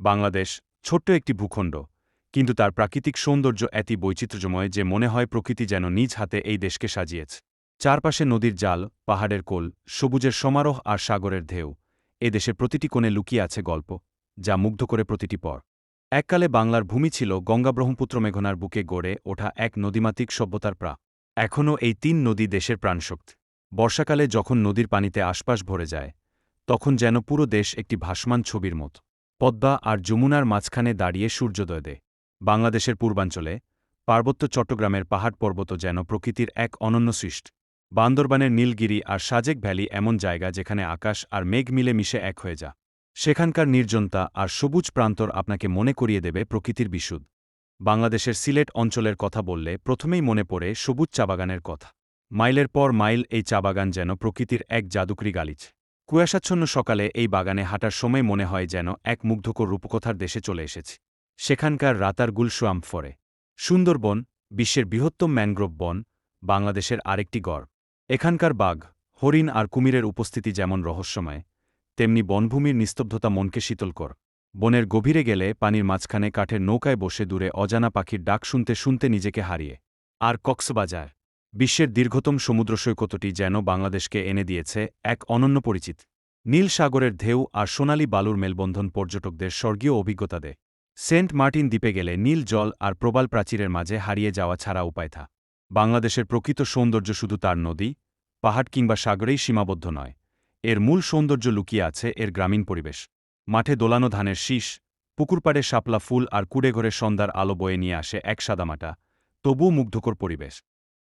বাংলাদেশ ছোট্ট একটি ভূখণ্ড, কিন্তু তার প্রাকৃতিক সৌন্দর্য এতই বৈচিত্র্যময় যে মনে হয় প্রকৃতি যেন নিজ হাতে এই দেশকে সাজিয়েছে। চারপাশে নদীর জাল, পাহাড়ের কোল, সবুজের সমারোহ আর সাগরের ঢেউ, এ দেশের প্রতিটি কোণে লুকিয়ে আছে গল্প, যা মুগ্ধ করে প্রতিটি পর। এককালে বাংলার ভূমি ছিল গঙ্গা ব্রহ্মপুত্র মেঘনার বুকে গড়ে ওঠা এক নদীমাতিক সভ্যতার প্রা এখনও এই তিন নদী দেশের প্রাণশক্তি। বর্ষাকালে যখন নদীর পানিতে আশপাশ ভরে যায়, তখন যেন পুরো দেশ একটি ভাসমান ছবির মতো। পদ্মা আর যমুনার মাঝখানে দাঁড়িয়ে সূর্যোদয় দেয় বাংলাদেশের পূর্বাঞ্চলে, পার্বত্য চট্টগ্রামের পাহাড় পর্বত যেন প্রকৃতির এক অনন্য সৃষ্ট। বান্দরবানের নীলগিরি আর সাজেক ভ্যালি এমন জায়গা যেখানে আকাশ আর মেঘ মিলে মিশে এক হয়ে যা। সেখানকার নির্জনতা আর সবুজ প্রান্তর আপনাকে মনে করিয়ে দেবে প্রকৃতির বিশুদ্ধ। বাংলাদেশের সিলেট অঞ্চলের কথা বললে প্রথমেই মনে পড়ে সবুজ চাবাগানের কথা। মাইলের পর মাইল এই চাবাগান যেন প্রকৃতির এক জাদুকরি গালিচ। কুয়াশাচ্ছন্ন সকালে এই বাগানে হাঁটার সময় মনে হয় যেন এক মুগ্ধকর রূপকথার দেশে চলে এসেছি। সেখানকার রাতার গুলশোয়াম ফরে। সুন্দরবন, বিশ্বের বৃহত্তম ম্যানগ্রোভ বন, বাংলাদেশের আরেকটি গড়। এখানকার বাঘ, হরিণ আর কুমিরের উপস্থিতি যেমন রহস্যময়, তেমনি বনভূমির নিস্তব্ধতা মনকে শীতল কর। বনের গভীরে গেলে পানির মাঝখানে কাঠের নৌকায় বসে দূরে অজানা পাখির ডাক শুনতে শুনতে নিজেকে হারিয়ে। আর কক্সবাজার বিশ্বের দীর্ঘতম সমুদ্র সৈকতটি যেন বাংলাদেশকে এনে দিয়েছে এক অনন্য পরিচিত। নীল সাগরের ঢেউ আর সোনালি বালুর মেলবন্ধন পর্যটকদের স্বর্গীয় অভিজ্ঞতা দেয়। সেন্ট মার্টিন দ্বীপে গেলে নীল জল আর প্রবাল প্রাচীরের মাঝে হারিয়ে যাওয়া ছাড়া উপায় থা। বাংলাদেশের প্রকৃত সৌন্দর্য শুধু তার নদী, পাহাড় কিংবা সাগরেই সীমাবদ্ধ নয়, এর মূল সৌন্দর্য লুকিয়ে আছে এর গ্রামীণ পরিবেশ। মাঠে দোলানো ধানের শীষ, পুকুরপাড়ে শাপলা ফুল আর কুড়েঘরে সন্ধ্যার আলো বয়ে নিয়ে আসে এক সাদামাটা, তবুও মুগ্ধকর পরিবেশ।